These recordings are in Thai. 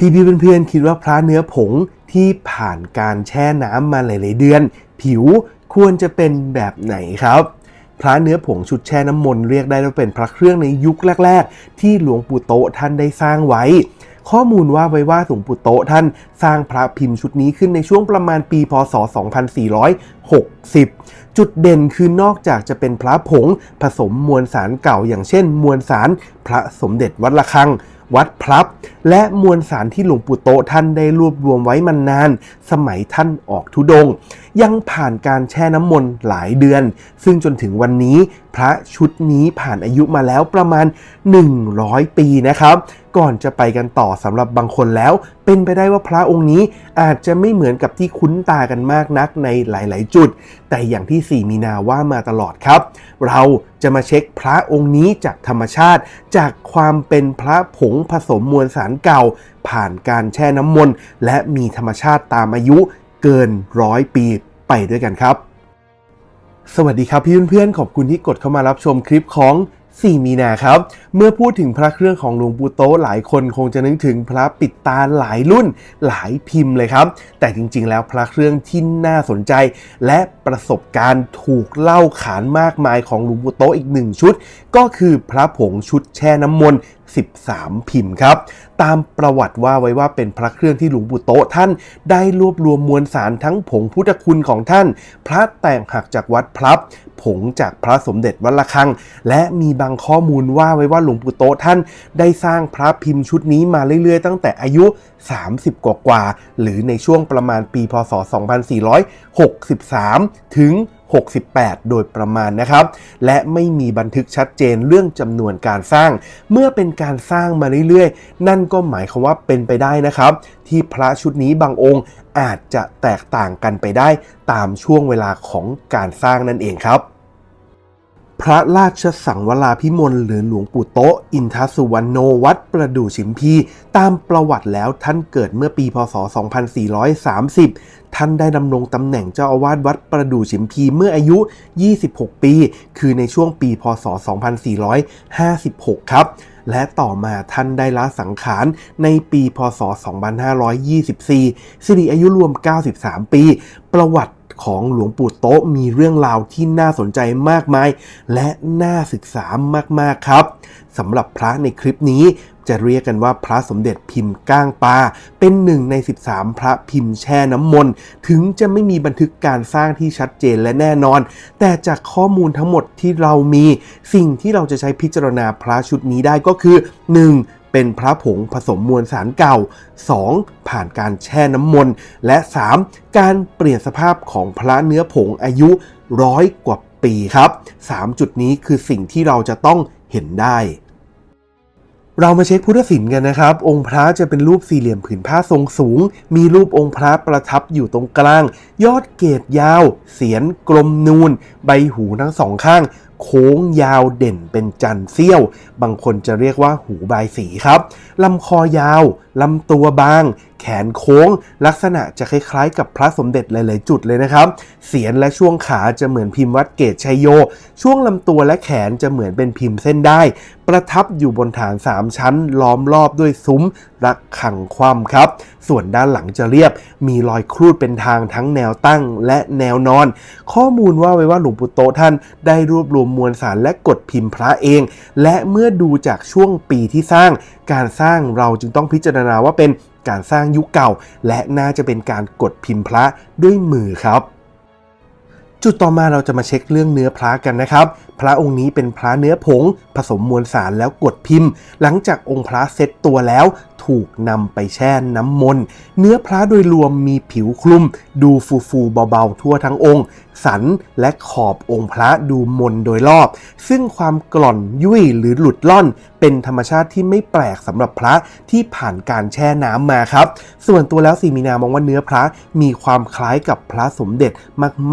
พี่พี่ๆเพื่อนๆคิดว่าพระเนื้อผงที่ผ่านการแช่น้ำมาหลายๆเดือน ผิวควรจะเป็นแบบไหนครับ พระเนื้อผงชุดแช่น้ำมนต์เรียกได้ว่าเป็นพระเครื่องในยุคแรก ๆ ที่หลวงปู่โตท่านได้สร้างไว้ ข้อมูลว่าไว้ว่าหลวงปู่โตท่านสร้างพระพิมพ์ชุดนี้ขึ้นในช่วงประมาณปี พศ 2460 จุดเด่นคือนอกจากจะเป็นพระผงผสมมวลสารเก่า อย่างเช่น มวลสารพระสมเด็จวัดระฆัง วัดพลับ และมวลสารที่หลวงปู่โตท่านได้รวบรวมไว้มานาน สมัยท่านออกทุดง ยังผ่านการแช่น้ำมนต์หลายเดือน ซึ่งจนถึงวันนี้พระชุดนี้ผ่านอายุมาแล้วประมาณ 100 ปีนะครับ ก่อนจะไปกันต่อสำหรับบางคนแล้ว เป็นไปได้ว่าพระองค์นี้อาจจะไม่เหมือนกับที่คุ้นตากันมากนักในหลาย ๆ จุด แต่อย่างที่ 4 มีนาว่ามาตลอดครับ เราจะมาเช็คพระองค์นี้จากธรรมชาติ จากความเป็นพระผงผสมมวลสารเก่า ผ่านการแช่น้ำมนต์และมีธรรมชาติตามอายุเกินร้อยปี ไปด้วยกันครับ สวัสดีครับพี่เพื่อนๆขอบคุณที่กดเข้ามารับชมคลิปของ 4 มีนาครับ เมื่อพูดถึงพระเครื่องของหลวงปู่โตหลายคนคงจะนึกถึงพระปิดตาหลายรุ่นหลายพิมพ์เลยครับ แต่จริงๆ แล้วพระเครื่องที่น่าสนใจ และประสบการณ์ถูกเล่าขานมากมายของหลวงปู่โตอีกหนึ่งชุด ก็คือพระผงชุดแช่น้ำมนต์13 พิมพ์ครับ ตามประวัติว่าไว้ว่าเป็นพระเครื่องที่หลวงปู่โตท่านได้รวบรวมมวลสารทั้งผงพุทธคุณของท่าน พระแต่งหักจากวัดพลับ ผงจากพระสมเด็จวัดระฆัง และมีบางข้อมูลว่าไว้ว่าหลวงปู่โตท่านได้สร้างพระพิมพ์ชุดนี้มาเรื่อยๆ ตั้งแต่อายุ 30 กว่าๆหรือในช่วงประมาณปีพศ 2463 ถึง68 โดยประมาณนะครับ และไม่มีบันทึกชัดเจนเรื่องจำนวนการสร้าง เมื่อเป็นการสร้างมาเรื่อยๆ นั่นก็หมายความว่าเป็นไปได้นะครับ ที่พระชุดนี้บางองค์ อาจจะแตกต่างกันไปได้ตามช่วงเวลาของการสร้างนั่นเองครับ พระราชสังวราพิมลหรือหลวงปู่โตอินทสุวรรณโนวัดประดู่ฉิมพี ตามประวัติแล้วท่านเกิดเมื่อปีพศ 2430 ท่านได้ดำรงตำแหน่งเจ้าอาวาสวัดประดู่ฉิมพีเมื่ออายุ 26 ปี คือในช่วงปีพศ 2456 ครับและต่อมาท่านได้ละสังขารในปีพศ 2524 สิริอายุรวม 93 ปี ประวัติ ของหลวงปู่โต๊ะมีเรื่องราวที่น่าสนใจมากมาย และน่าศึกษามากๆครับสำหรับพระในคลิปนี้จะเรียกกันว่าพระสมเด็จพิมพ์ก้างปลาเป็นหนึ่งใน 13 พระพิมพ์แช่น้ำมนต์ ถึงจะไม่มีบันทึกการสร้างที่ชัดเจนและแน่นอน แต่จากข้อมูลทั้งหมดที่เรามี สิ่งที่เราจะใช้พิจารณาพระชุดนี้ได้ก็คือ 1. เป็นพระผงผสมมวลสารเก่า 2. ผ่านการแช่น้ำมนต์ และ 3. การเปลี่ยนสภาพของพระเนื้อผงอายุร้อยกว่าปีครับ 3 จุดนี้คือสิ่งที่เราจะต้องเห็นได้ เรามาเช็คพุทธศิลป์กันนะครับ องค์พระจะเป็นรูปสี่เหลี่ยมผืนผ้าทรงสูง มีรูปองค์พระประทับอยู่ตรงกลาง ยอดเกตยาว เสียนกลมนูน ใบหูทั้งสองข้าง โค้งยาวเด่นเป็นจันเสี้ยว บางคนจะเรียกว่าหูบายสีครับลำคอยาวลำตัวบาง แขนโค้ง ลักษณะจะคล้ายๆ กับพระสมเด็จหลายๆ จุดเลยนะครับ เสียนและช่วงขาจะเหมือนพิมพ์วัดเกตชัยโย ช่วงลำตัวและแขนจะเหมือนเป็นพิมพ์เส้นได้ ประทับอยู่บนฐาน 3 ชั้นล้อมรอบด้วยซุ้มระฆังคว่ำครับ ส่วนด้านหลังจะเรียบ มีรอยครูดเป็นทางทั้งแนวตั้งและแนวนอน ข้อมูลว่าไว้ว่าหลวงปู่โตท่านได้รวบรวมมวลสารและกดพิมพ์พระเอง และเมื่อดูจากช่วงปีที่สร้าง การสร้างเราจึงต้องพิจารณาว่าเป็นการสร้างยุคเก่า และน่าจะเป็นการกดพิมพ์พระด้วยมือครับ จุดต่อมาเราจะมาเช็คเรื่องเนื้อพระกันนะครับ พระองค์นี้เป็นพระเนื้อผง ผสมมวลสารแล้วกดพิมพ์ หลังจากองค์พระเซตตัวแล้วถูกนำไปแช่น้ำมนต์ เนื้อพระโดยรวมมีผิวคลุม ดูฟูฟูเบาๆทั่วทั้งองค์ สันและขอบองค์พระดูมนโดยรอบ ซึ่งความกร่อนยุ่ยหรือหลุดล่อน เป็นธรรมชาติที่ไม่แปลกสำหรับพระที่ผ่านการแช่น้ำมาครับ ส่วนตัวแล้วสีมีนามองว่าเนื้อพระมีความคล้ายกับพระสมเด็จ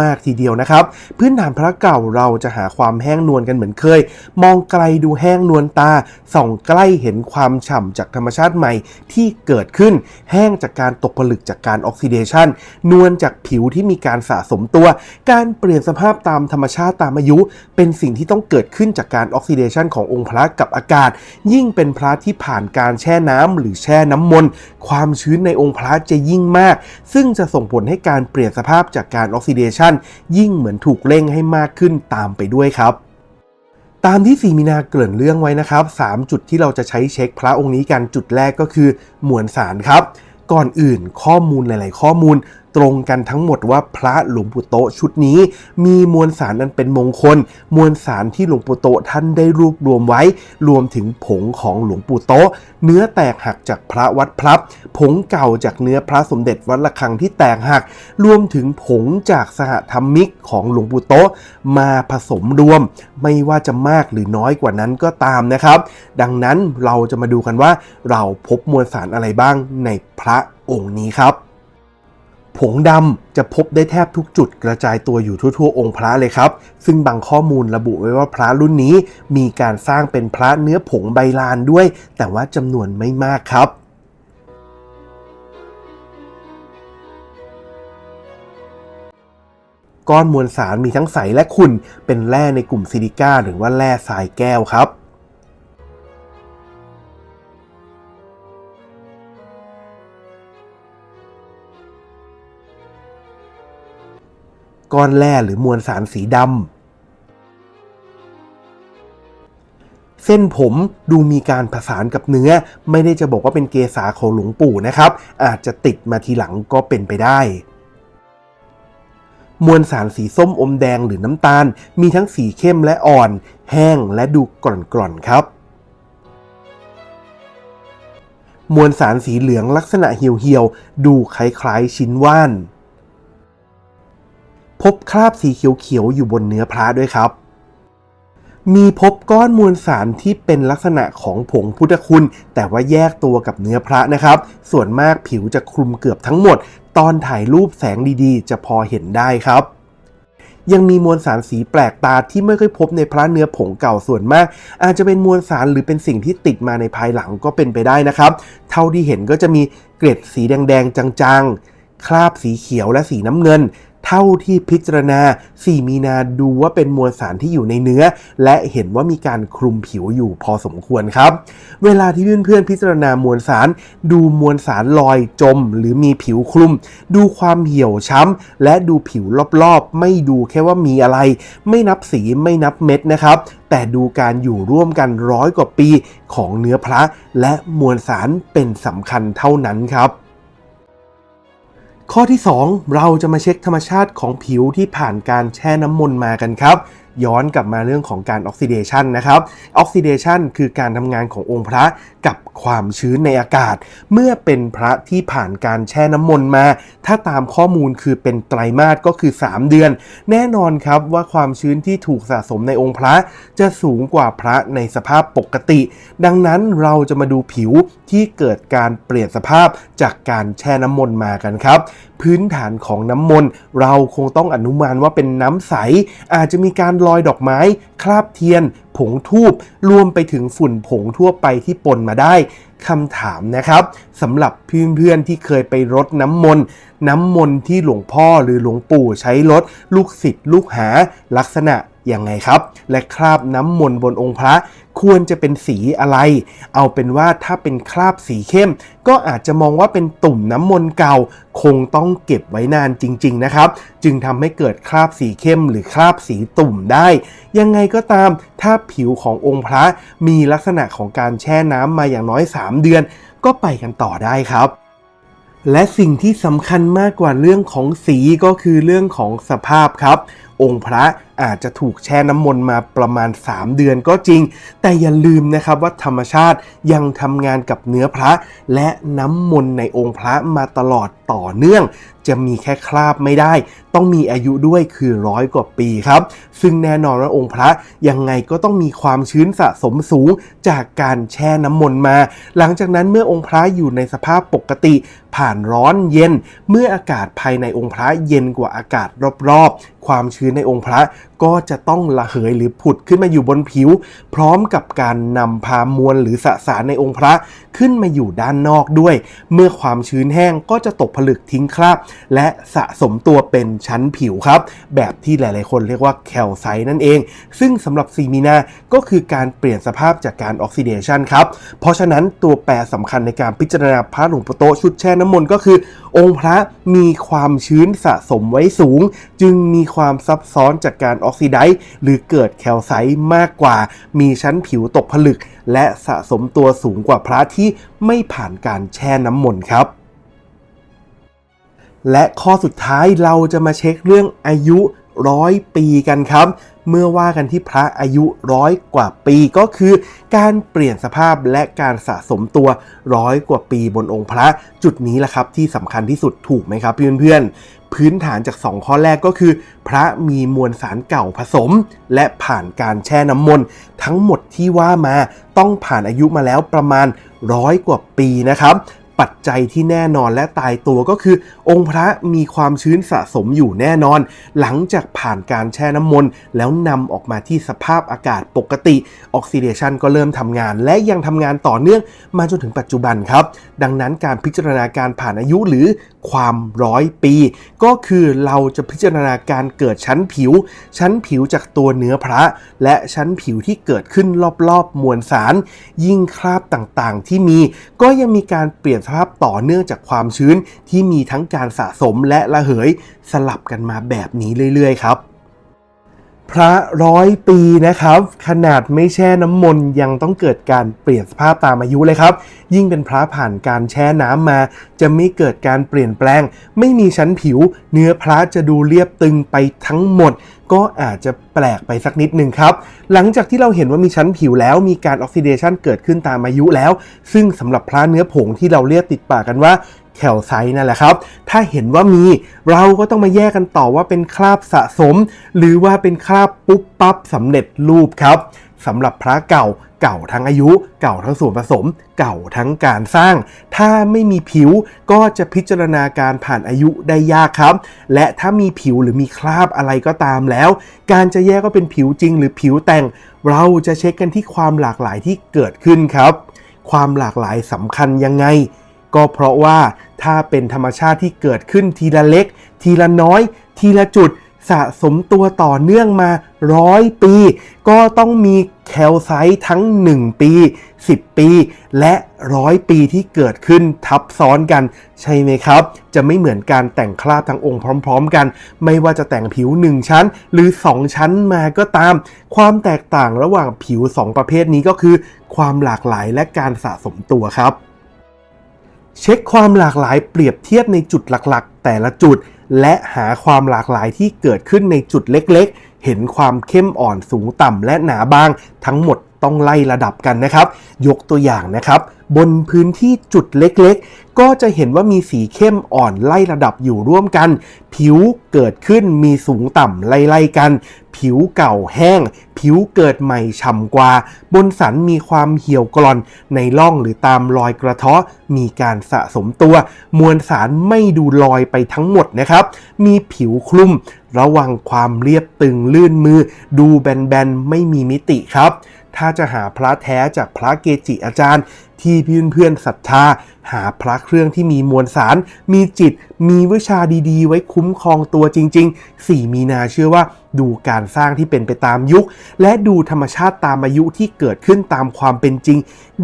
มาก ๆ ทีเดียวยวนะครับ พื้นฐานพระเก่าเราจะหาความแห้งนวลกันเหมือนเคย มองไกลดูแห้งนวลตา ส่องใกล้เห็นความฉ่ำจากธรรมชาติใหม่ที่เกิดขึ้น แห้งจากการตกผลึกจากการออกซิเดชันนวลจากผิวที่มีการสะสมตัวกการเปลี่ยนสภาพตามธรรมชาติตามอายุ เป็นสิ่งที่ต้องเกิดขึ้นจากการออกซิเดชันขององค์พระกับอากาศ ยิ่งเป็นพระที่ผ่านการแช่น้ำหรือแช่น้ำมนต์ความชื้นในองค์พระจะยิ่งมาก ซึ่งจะส่งผลให้การเปลี่ยนสภาพจากการออกซิเดชันยิ่งเหมือนถูกเร่งให้มากขึ้นตามไปด้วยครับตามที่สีมีนาเกริ่นเรื่องไว้นะครับ 3 จุดที่เราจะใช้เช็คพระองค์นี้กันจุดแรกก็คือมวลสารครับ ก่อนอื่นข้อมูลหลาย ๆ ข้อมูล ตรงกันทั้งหมดว่าพระหลวงปู่โตชุดนี้ มีมวลสารนั้นเป็นมงคล มวลสารที่หลวงปู่โตท่านได้รวบรวมไว้ รวมถึงผงของหลวงปู่โตเนื้อแตกหักจากพระวัดพลับ ผงเก่าจากเนื้อพระสมเด็จวัดระฆังที่แตกหัก รวมถึงผงจากสหธรรมิกของหลวงปู่โตมาผสมรวม ไม่ว่าจะมากหรือน้อยกว่านั้นก็ตามนะครับ ดังนั้นเราจะมาดูกันว่าเราพบมวลสารอะไรบ้างในพระองค์นี้ครับ ผงดำจะพบได้แทบทุกจุดกระจายตัวอยู่ทั่วๆ องค์พระเลยครับ ซึ่งบางข้อมูลระบุไว้ว่าพระรุ่นนี้ มีการสร้างเป็นพระเนื้อผงใบลานด้วย แต่ว่าจำนวนไม่มากครับก้อนมวลสารมีทั้งใสและขุ่นเป็นแร่ในกลุ่มซิลิก้าหรือว่าแร่ทรายแก้วครับ ก้อนแร่หรือมวลสารสีดำ เส้นผมดูมีการผสานกับเนื้อ ไม่ได้จะบอกว่าเป็นเกษาของหลวงปู่นะครับ อาจจะติดมาทีหลังก็เป็นไปได้มวลสารสีส้มอมแดงหรือน้ำตาล มีทั้งสีเข้มและอ่อน แห้งและดูกร่อนๆครับ มวลสารสีเหลืองลักษณะเหี่ยวๆ ดูคล้ายๆชิ้นว่าน พบคราบสีเขียวๆอยู่บนเนื้อพระด้วยครับ มีพบก้อนมวลสารที่เป็นลักษณะของผงพุทธคุณ แต่ว่าแยกตัวกับเนื้อพระนะครับ ส่วนมากผิวจะคลุมเกือบทั้งหมด ตอนถ่ายรูปแสงดีๆ จะพอเห็นได้ครับยังมีมวลสารสีแปลกตาที่ไม่ค่อยพบในพระเนื้อผงเก่าส่วนมาก อาจจะเป็นมวลสารหรือเป็นสิ่งที่ติดมาในภายหลังก็เป็นไปได้นะครับ เท่าที่เห็นก็จะมีเกล็ดสีแดงๆจางๆ คราบสีเขียวและสีน้ำเงิน เท่าที่พิจารณา 4 มีนาดูว่าเป็นมวลสารที่อยู่ในเนื้อ และเห็นว่ามีการคลุมผิวอยู่พอสมควรครับ เวลาที่เพื่อนๆพิจารณามวลสาร ดูมวลสารลอยจม หรือมีผิวคลุม ดูความเหี่ยวช้ำ และดูผิวรอบๆ ไม่ดูแค่ว่ามีอะไร ไม่นับสีไม่นับเม็ดนะครับแต่ดูการอยู่ร่วมกันร้อยกว่าปีของเนื้อพระ และมวลสารเป็นสำคัญเท่านั้นครับ ข้อที่ 2 เราจะมาเช็คธรรมชาติของผิวที่ผ่านการแช่น้ำมนต์มากันครับย้อนกลับมาเรื่องของการออกซิเดชันนะครับ ออกซิเดชันคือการทำงานขององค์พระกับ ความชื้นในอากาศ เมื่อเป็นพระที่ผ่านการแช่น้ำมนต์มา ถ้าตามข้อมูลคือเป็นไตรมาสก็คือ 3 เดือน แน่นอนครับว่าความชื้นที่ถูกสะสมในองค์พระจะสูงกว่าพระในสภาพปกติ ดังนั้นเราจะมาดูผิวที่เกิดการเปลี่ยนสภาพจากการแช่น้ำมนต์มากันครับ พื้นฐานของน้ำมนต์เราคงต้องอนุมานว่าเป็นน้ำใส อาจจะมีการลอยดอกไม้ คราบเทียน ผงทูบรวมไปถึงฝุ่นผงทั่วไปที่ปนมาได้คำถามนะครับสำหรับเพื่อนๆที่เคยไปรดน้ำมนต์น้ำมนต์ที่หลวงพ่อหรือหลวงปู่ใช้รดลูกศิษย์ลูกหาลักษณะ ยังไงครับ และคราบน้ำมนต์บนองค์พระควรจะเป็นสีอะไร เอาเป็นว่าถ้าเป็นคราบสีเข้ม ก็อาจจะมองว่าเป็นตุ่มน้ำมนต์เก่า คงต้องเก็บไว้นานจริง ๆ นะครับ จึงทำให้เกิดคราบสีเข้ม หรือคราบสีตุ่มได้ ยังไงก็ตาม ถ้าผิวขององค์พระมีลักษณะของการแช่น้ำมาอย่างน้อย 3 เดือน ก็ไปกันต่อได้ครับและสิ่งที่สำคัญมากกว่าเรื่องของสีก็คือเรื่องของสภาพครับองค์พระอาจจะถูกแช่น้ำมนต์มาประมาณ 3 เดือนก็จริง แต่อย่าลืมนะครับว่าธรรมชาติยังทำงานกับเนื้อพระ และน้ำมนต์ในองค์พระมาตลอดต่อเนื่อง จะมีแค่คราบไม่ได้ ต้องมีอายุด้วยคือร้อยกว่าปีครับ ซึ่งแน่นอนว่าองค์พระยังไงก็ต้องมีความชื้นสะสมสูงจากการแช่น้ำมนต์มา หลังจากนั้นเมื่อองค์พระอยู่ในสภาพปกติผ่านร้อนเย็น เมื่ออากาศภายในองค์พระเย็นกว่าอากาศรอบๆ ความชื้นือในองค์พระ ก็จะต้องระเหยหรือผุดขึ้นมาอยู่บนผิว พร้อมกับการนำพามวลหรือสสารในองค์พระขึ้นมาอยู่ด้านนอกด้วย เมื่อความชื้นแห้งก็จะตกผลึกทิ้งคราบ และสะสมตัวเป็นชั้นผิวครับ แบบที่หลายๆ คนเรียกว่าแคลไซต์นั่นเอง ซึ่งสำหรับซีมีนาก็คือการเปลี่ยนสภาพจากการออกซิเดชันครับ เพราะฉะนั้นตัวแปรสำคัญในการพิจารณาพระหลวงปู่โตชุดแช่น้ำมนต์ก็คือ องค์พระมีความชื้นสะสมไว้สูง จึงมีความซับซ้อนจากการออกซิไดซ์หรือเกิดแคลไซต์มากกว่า มีชั้นผิวตกผลึก และสะสมตัวสูงกว่าพระที่ไม่ผ่านการแช่น้ำมนต์ครับและข้อสุดท้ายเราจะมาเช็คเรื่องอายุ ร้อยปีกันครับ เมื่อว่ากันที่พระอายุร้อยกว่าปีก็คือ การเปลี่ยนสภาพและการสะสมตัวร้อยกว่าปีบนองค์พระจุดนี้แหละครับที่สำคัญที่สุดถูกไหมครับเพื่อนๆ พื้นฐานจาก 2 ข้อแรกก็คือ พระมีมวลสารเก่าผสม และผ่านการแช่น้ำมนต์ทั้งหมดที่ว่ามาต้องผ่านอายุมาแล้วประมาณร้อยกว่าปีนะครับ ปัจจัยที่แน่นอนและตายตัวก็คือ องค์พระมีความชื้นสะสมอยู่แน่นอน หลังจากผ่านการแช่น้ำมนต์แล้วนำออกมาที่สภาพอากาศปกติออกซิเดชันก็เริ่มทำงาน และยังทำงานต่อเนื่องมาจนถึงปัจจุบันครับ ดังนั้นการพิจารณาการผ่านอายุหรือความร้อยปี ก็คือเราจะพิจารณาการเกิดชั้นผิว ชั้นผิวจากตัวเนื้อพระ และชั้นผิวที่เกิดขึ้นรอบๆมวลสาร ยิ่งคราบต่างๆ ที่มีก็ยังมีการเปลี่ยนสภาพต่อเนื่องจากความชื้นที่มีทั้งการสะสมและระเหยสลับกันมาแบบนี้เรื่อย ๆ ครับพระร้อยปีนะครับ ขนาดไม่แช่น้ำมนต์ยังต้องเกิดการเปลี่ยนสภาพตามอายุเลยครับ ยิ่งเป็นพระผ่านการแช่น้ำมา จะไม่เกิดการเปลี่ยนแปลง ไม่มีชั้นผิว เนื้อพระจะดูเรียบตึงไปทั้งหมด ก็อาจจะแปลกไปสักนิดหนึ่งครับ หลังจากที่เราเห็นว่ามีชั้นผิวแล้วมีการออกซิเดชันเกิดขึ้นตามอายุแล้ว ซึ่งสำหรับพระเนื้อผงที่เราเรียกติดปากกันว่าแคลไซต์นั่นแหละครับ ถ้าเห็นว่ามีเราก็ต้องมาแยกกันต่อว่าเป็นคราบสะสม หรือว่าเป็นคราบปุ๊บปั๊บสำเร็จรูปครับ สำหรับพระเก่าเก่าทั้งอายุ เก่าทั้งส่วนผสม เก่าทั้งการสร้าง ถ้าไม่มีผิวก็จะพิจารณาการผ่านอายุได้ยากครับ และถ้ามีผิวหรือมีคราบอะไรก็ตามแล้ว การจะแยกว่าเป็นผิวจริง หรือผิวแต่ง เราจะเช็คกันที่ความหลากหลายที่เกิดขึ้นครับ ความหลากหลายสำคัญยังไงก็เพราะว่าถ้าเป็นธรรมชาติที่เกิดขึ้นทีละเล็ก ทีละน้อย ทีละจุด สะสมตัวต่อเนื่องมาร้อยปี ก็ต้องมีแคลไซต์ทั้ง 1 ปี 10 ปี และร้อยปีที่เกิดขึ้นทับซ้อนกันใช่ไหมครับ จะไม่เหมือนการแต่งคราบทั้งองค์พร้อม ๆ กัน ไม่ว่าจะแต่งผิว 1 ชั้น หรือ 2 ชั้นมาก็ตาม ความแตกต่างระหว่างผิว 2 ประเภทนี้ก็คือ ความหลากหลายและการสะสมตัวครับ เช็คความหลากหลายเปรียบเทียบในจุดหลักๆ แต่ละจุด และหาความหลากหลายที่เกิดขึ้นในจุดเล็กๆ เห็นความเข้มอ่อนสูงต่ำและหนาบาง ทั้งหมดต้องไล่ระดับกันนะครับ ยกตัวอย่างนะครับ บนพื้นที่จุดเล็กๆ ก็จะเห็นว่ามีสีเข้มอ่อนไล่ระดับอยู่ร่วมกัน ผิวเกิดขึ้นมีสูงต่ำไล่ๆกัน ผิวเก่าแห้ง ผิวเกิดใหม่ฉ่ำกว่า บนสันมีความเหี่ยวกร่อน ในร่องหรือตามรอยกระเทาะ มีการสะสมตัว มวลสารไม่ดูลอยไปทั้งหมดนะครับ มีผิวคลุม ระวังความเรียบตึงลื่นมือ ดูแบนๆ ไม่มีมิติครับ ถ้าจะหาพระแท้จากพระเกจิอาจารย์ ที่เพื่อนๆศรัทธา หาพระเครื่องที่มีมวลสาร มีจิต มีวิชาดีๆ ไว้คุ้มครองตัวจริงๆ4มีนาเชื่อว่า ดูการสร้างที่เป็นไปตามยุค และดูธรรมชาติตามอายุที่เกิดขึ้นตามความเป็นจริง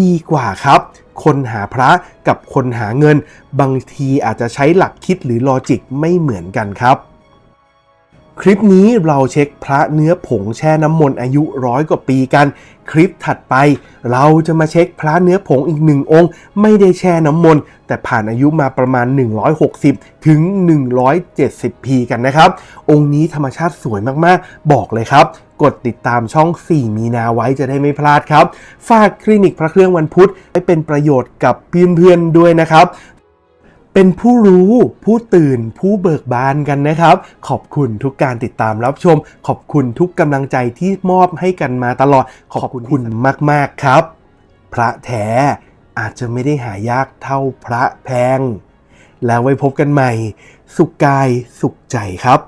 ดีกว่าครับ คนหาพระกับคนหาเงิน บางทีอาจจะใช้หลักคิดหรือลอจิกไม่เหมือนกันครับ คลิปนี้เราเช็คพระเนื้อผงแช่น้ำมนต์อายุร้อยกว่าปีกัน คลิปถัดไป เราจะมาเช็คพระเนื้อผงอีกหนึ่งองค์ ไม่ได้แช่น้ำมนต์แต่ผ่านอายุมาประมาณ 160 ถึง 170 ปีกันนะครับ องค์นี้ธรรมชาติสวยมากๆ บอกเลยครับ กดติดตามช่อง 4 มีนาไว้จะได้ไม่พลาดครับ ฝากคลินิกพระเครื่องวันพุธให้เป็นประโยชน์กับเพื่อนๆด้วยนะครับ เป็นผู้รู้ผู้ตื่นผู้เบิกบานกันนะครับ ขอบคุณทุกการติดตามรับชม ขอบคุณทุกกำลังใจที่มอบให้กันมาตลอด ขอบคุณมาก ๆ ครับ พระแท้อาจจะไม่ได้หายากเท่าพระแพง แล้วไว้พบกันใหม่ สุขกายสุขใจครับ